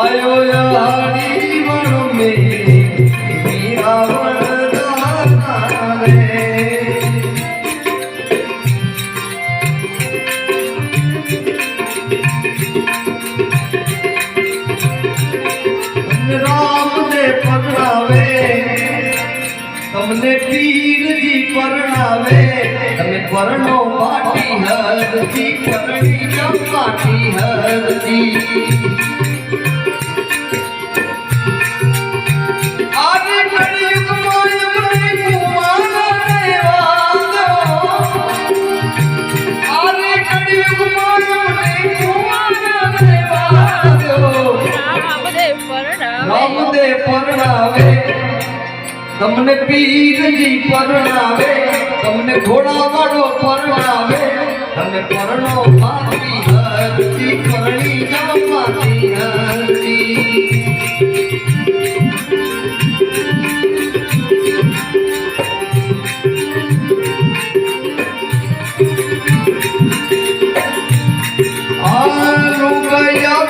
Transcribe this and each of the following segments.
आयो यारी वण में તમને પીરજી પરણાવે. તમે પરણો પાટી હરજી પરણી ચંપાટી હરજી રામદેવ કળિયુગમાં તમને પીરજી પરણાવે, તમને ઘોડાવાળો પરણાવે, તમને પરણો પાપી હરતી, પરણી જાઓ માતી હરતી. આલુ ગયા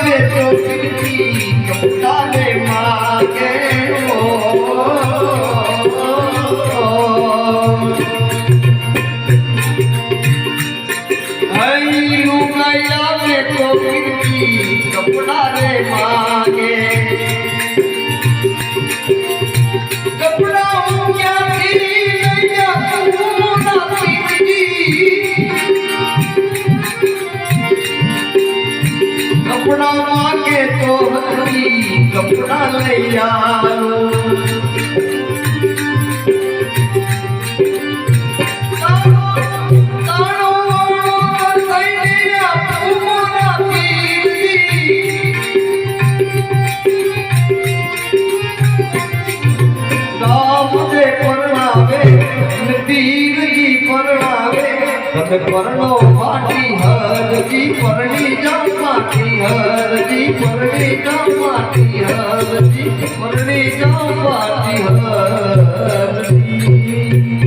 કપડા માંગે. તો હતી કપડા લઈ આવો. પરણો માટી હરજી પરણી જામ માટી હરજી પરણી જામ માટી હરજી.